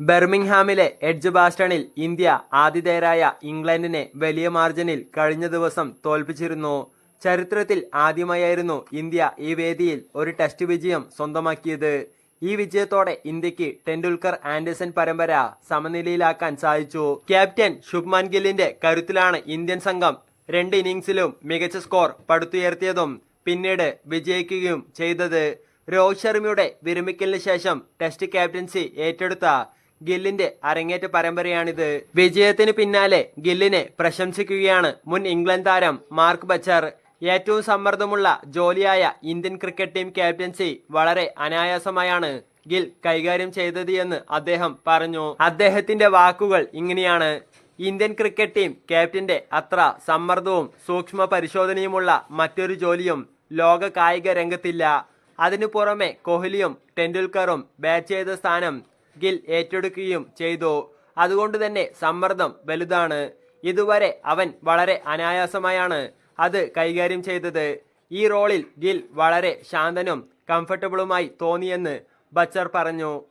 ബെർമിംഗ്ഹാമിലെ edge ബാസ്റ്റണിൽ India ആതിഥേയരായ ഇംഗ്ലണ്ടിനെ വലിയ മാർജിനിൽ കഴിഞ്ഞ ദിവസം തോൽപ്പിച്ചിരുന്നു. ചരിത്രത്തിൽ ആദ്യമായായിരുന്നു ഇന്ത്യ ഈ വേദിയിൽ ഒരു ടെസ്റ്റ് വിജയം സ്വന്തമാക്കിയത്. ഈ വിജയത്തോടെ ഇന്ത്യയ്ക്ക് ടെണ്ടുൽക്കർ ആൻഡേഴ്സൺ പരമ്പര സമനിലയിലാക്കാൻ സാധിച്ചു. ക്യാപ്റ്റൻ ശുഭ്മാൻ ഗില്ലിന്റെ കരുത്തിലാണ് ഇന്ത്യൻ സംഘം രണ്ട് ഇന്നിംഗ്സിലും മികച്ച സ്കോർ പടുത്തുയർത്തിയതും പിന്നീട് വിജയിക്കുകയും ചെയ്തത്. രോഹിത് ശർമ്മയുടെ വിരമിക്കലിന് ശേഷം ടെസ്റ്റ് ക്യാപ്റ്റൻസി ഏറ്റെടുത്ത ഗില്ലിന്റെ അരങ്ങേറ്റ പരമ്പരയാണിത്. വിജയത്തിന് പിന്നാലെ ഗില്ലിനെ പ്രശംസിക്കുകയാണ് മുൻ ഇംഗ്ലണ്ട് താരം മാർക്ക് ബച്ചർ. ഏറ്റവും സമ്മർദ്ദമുള്ള ജോലിയായ ഇന്ത്യൻ ക്രിക്കറ്റ് ടീം ക്യാപ്റ്റൻസി വളരെ അനായാസമായാണ് ഗിൽ കൈകാര്യം ചെയ്തത് എന്ന് അദ്ദേഹം പറഞ്ഞു. അദ്ദേഹത്തിന്റെ വാക്കുകൾ ഇങ്ങനെയാണ്. ഇന്ത്യൻ ക്രിക്കറ്റ് ടീം ക്യാപ്റ്റന്റെ അത്ര സമ്മർദ്ദവും സൂക്ഷ്മ പരിശോധനയുമുള്ള മറ്റൊരു ജോലിയും ലോക കായിക രംഗത്തില്ല. അതിനു പുറമെ കോഹ്ലിയും ടെണ്ടുൽക്കറും ബാറ്റ് ചെയ്ത സ്ഥാനം ഗിൽ ഏറ്റെടുക്കുകയും ചെയ്തു. അതുകൊണ്ട് തന്നെ സമ്മർദ്ദം വലുതാണ്. ഇതുവരെ അവൻ വളരെ അനായാസമായാണ് അത് കൈകാര്യം ചെയ്തത്. ഈ റോളിൽ ഗിൽ വളരെ ശാന്തനും കംഫർട്ടബിളുമായി തോന്നിയെന്ന് ബച്ചർ പറഞ്ഞു.